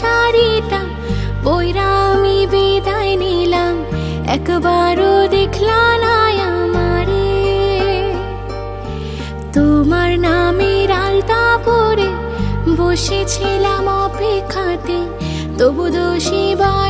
শাড়িটা, পইরা আমি বিদায় নিলাম। একবারও দেখলা না আমারে। তোমার নামের আলতা পরে বসেছিলাম অপেক্ষাতে, তবু দোষী বা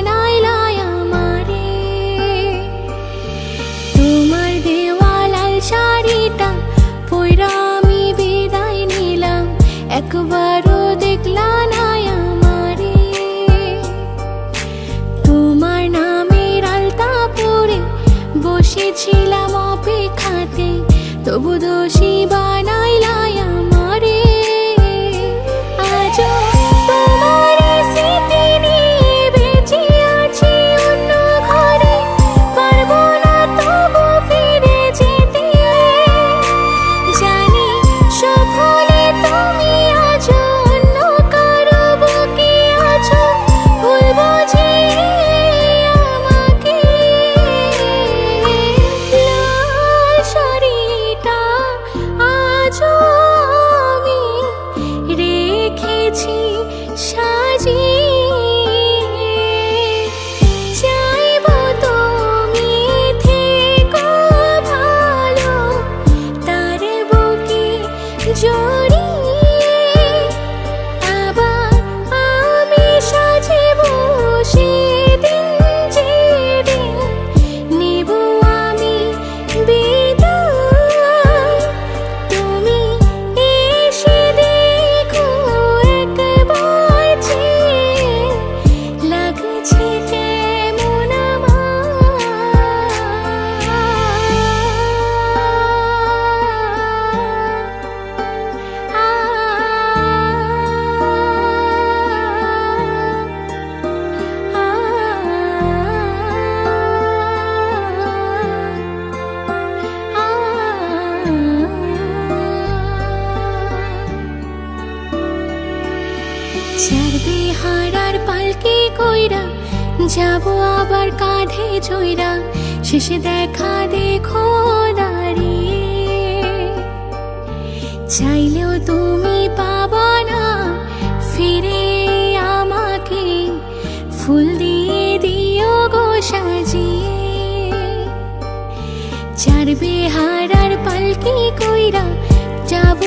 বসেছিলাম অপেক্ষাতে তবু দোষী বানাইলাই চারবে হারার পালকে কইরা, যাব আবার কাঁধে ছইরা শেষে দেখা দেখো দাঁড়িয়ে চাইলেও তুমি পাবা না, ফিরে আমাকে। ফুল দিয়ে দিও গো সাজিয়ে। চারবে হারার পালকি কইরা, যাব